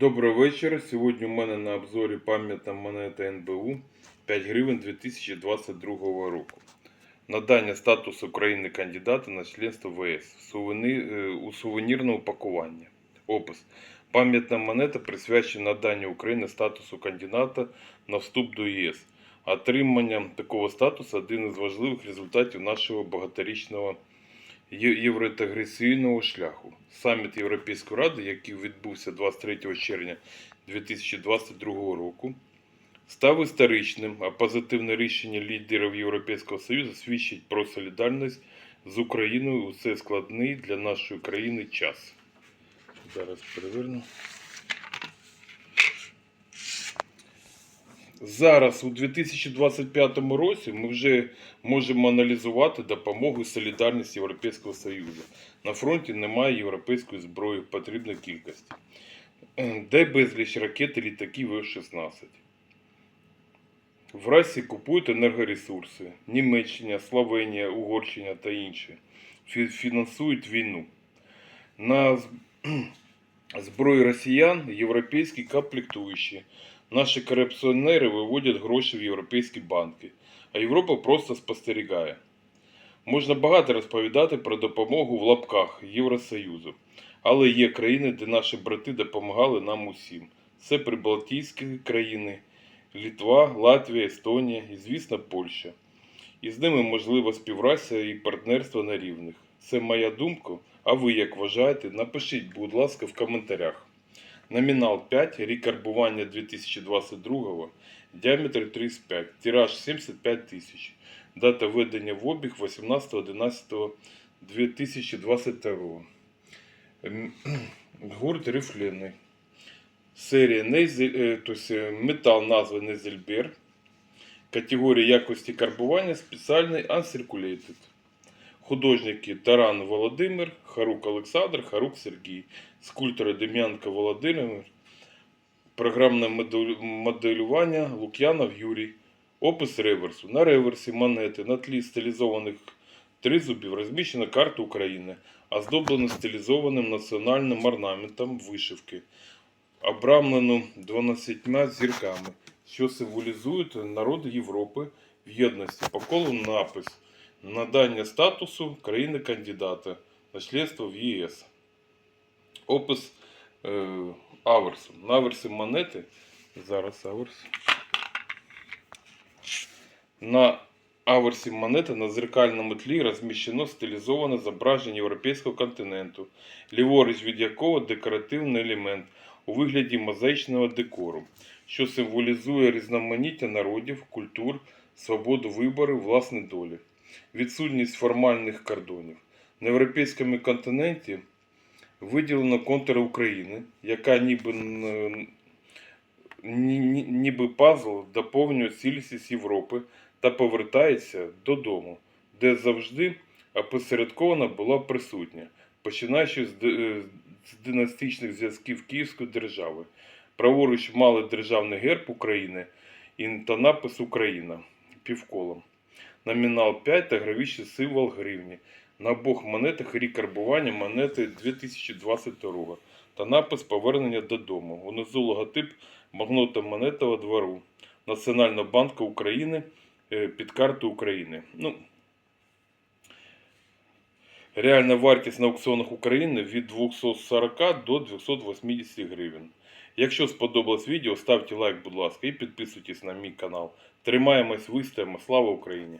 Доброго вечора. Сьогодні у мене на обзорі пам'ятна монета НБУ 5 гривень 2022 року. Надання статусу України кандидата на членство в ЄС Сувени- е, у сувенірному пакуванні. Опис. Пам'ятна монета присвячена наданню України статусу кандидата на вступ до ЄС. Отримання такого статусу один із важливих результатів нашого багаторічного євроінтеграційного шляху. Саміт Європейської ради, який відбувся 23 червня 2022 року, став історичним, а позитивне рішення лідерів Європейського Союзу свідчить про солідарність з Україною у цей складний для нашої країни час. Зараз переверну. Зараз, у 2025 році, ми вже можемо аналізувати допомогу і солідарність Європейського Союзу. На фронті немає європейської зброї в кількості. Де безліч ракет і літаків F-16. В Росії купують енергоресурси. Німеччина, Словенія, Угорщина та інші фінансують війну. На зброї росіян європейські комплектуючі. Наші корупціонери виводять гроші в європейські банки, а Європа просто спостерігає. Можна багато розповідати про допомогу в лапках Євросоюзу, але є країни, де наші брати допомагали нам усім. Це прибалтійські країни, Літва, Латвія, Естонія і, звісно, Польща. І з ними можливо співпраця і партнерство на рівних. Це моя думка. А ви як вважаєте? Напишіть, будь ласка, в коментарях. Номінал 5, рік карбування 2022, діаметр 35, тираж 75 тисяч. Дата введення в обіг 18.11.2022. М, Гурт рифлений. Серія Нейзель, е, тобто е, метал назви Незельбер. Категорія якості карбування спеціальний Uncirculated. Художники Таран Володимир, Харук Олександр, Харук Сергій, скульптори Дем'янко Володимир, програмне моделювання Лук'янов Юрій, опис реверсу. На реверсі монети. На тлі стилізованих тризубів розміщена карта України, оздоблена стилізованим національним орнаментом вишивки, обрамлену 12 зірками, що символізують народи Європи в єдності. По колу напис надання статусу країни-кандидата на членство в ЄС. Опис е, аверсу. На аверсі монети. Зараз аверс. На аверсі монети на зеркальному тлі розміщено стилізоване зображення європейського континенту, ліворуч від якого декоративний елемент у вигляді мозаїчного декору, що символізує різноманіття народів, культур, свободу вибору власної долі, відсутність формальних кордонів. На європейському континенті виділено контури України, яка ніби, ніби пазл доповнює цілісність Європи та повертається додому, де завжди опосередковано була присутня, починаючи з династичних зв'язків Київської держави. Праворуч мали державний герб України і та напис Україна півколом. Номінал 5 та гравічний символ гривні. На обох монетах рік карбування монети 2022 та напис Повернення додому. Унизу логотип Магнота Монетного двору Національного банку України е, під карту України. Ну, реальна вартість на аукціонах України від 240 до 280 гривень. Якщо сподобалось відео, ставте лайк, будь ласка, і підписуйтесь на мій канал. Тримаємось, вистоїмо. Слава Україні!